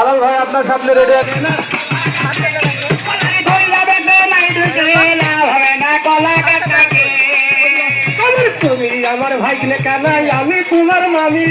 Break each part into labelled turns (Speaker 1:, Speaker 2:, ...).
Speaker 1: দালাল ভাই আপনার সামনে রেডি আছে না? আমার ভাইকে কানাই আমি তোমার মামি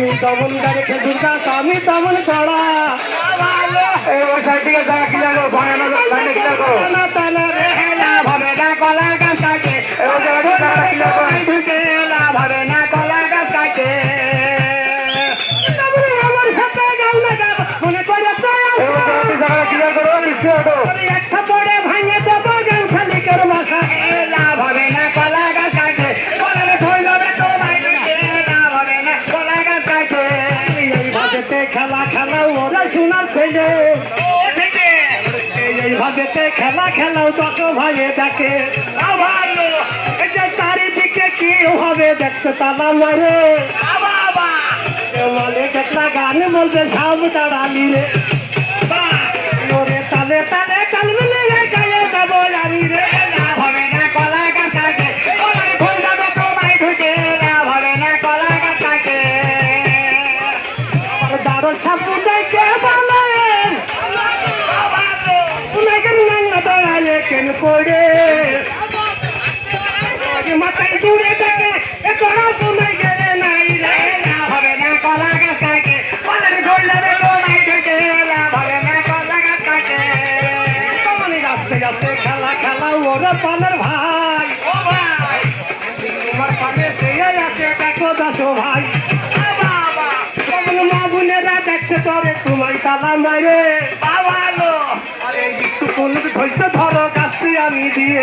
Speaker 1: গাও মনে করে তো এই বসায় দিকে যা কি লাগো নিশ্চয় হতো একটা পড়ে ভাঙে দেবো গান খালি কর মাথা
Speaker 2: লাভ হবে না
Speaker 1: এইভাবেতে খেলা খেলাও তত ভাইয়ে দেখে। চারিদিকে কি হবে দেখতে তারা মারে বলে একটা গান বলতে সব তারা রে। করে মাথায় দূরে মারে।
Speaker 2: বাবা
Speaker 1: আরে একটু কোন ধৈর্য আমি দিয়ে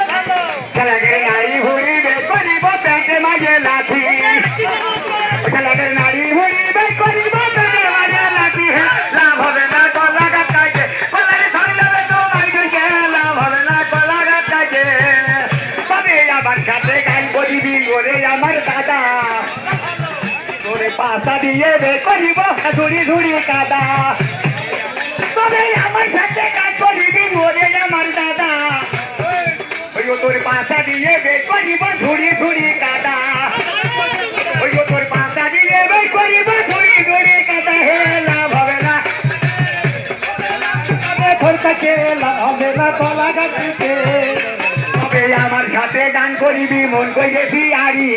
Speaker 2: খেলাদের নারী ঘুরিবে করিব প্যান্টে মাঝে লাঠি। খেলাদের নারী ঘুরিবে করিব প্যান্টে মাঝে লাঠি। লাভ হবে না কলা গাছ কলারে ধরে যাবে তো আমায় লাভ হবে না কলা গাছ তবে আমার সাথে গান করিবি দাদা। তবে আমার সাথে কাজ করিবি ওরে আমার দাদা। আমার সাথে গান করিবি, মন করেছি আরি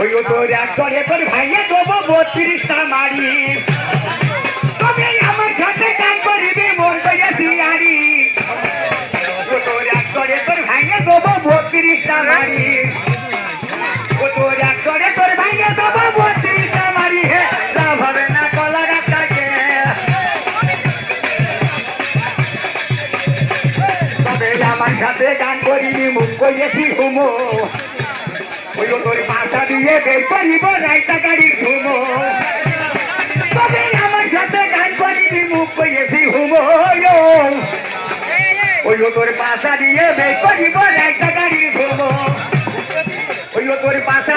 Speaker 2: ওই তোর এক করে, তোর ভাইয়ে বত্রিশটা মারি তবে আমার সাথে গান করিবি, মন করেছি আরি ও তোর এক করে, তোর ভাইয়ে দেবো বত্রিশটা মারি আমার সাথে গান করিনি, মুখ করিয়েছি, ঘুমো। ওই তোর পাশা দিয়ে বের করিব, রাইতা গাড়ির ঘুমো। আমার সাথে গান করিনি, মুখ করিয়েছি, ঘুমো, ওই তোর পাশা দিয়ে বের করিব, রাইতা গাড়ি ঘুমো। ওই তোর পাশা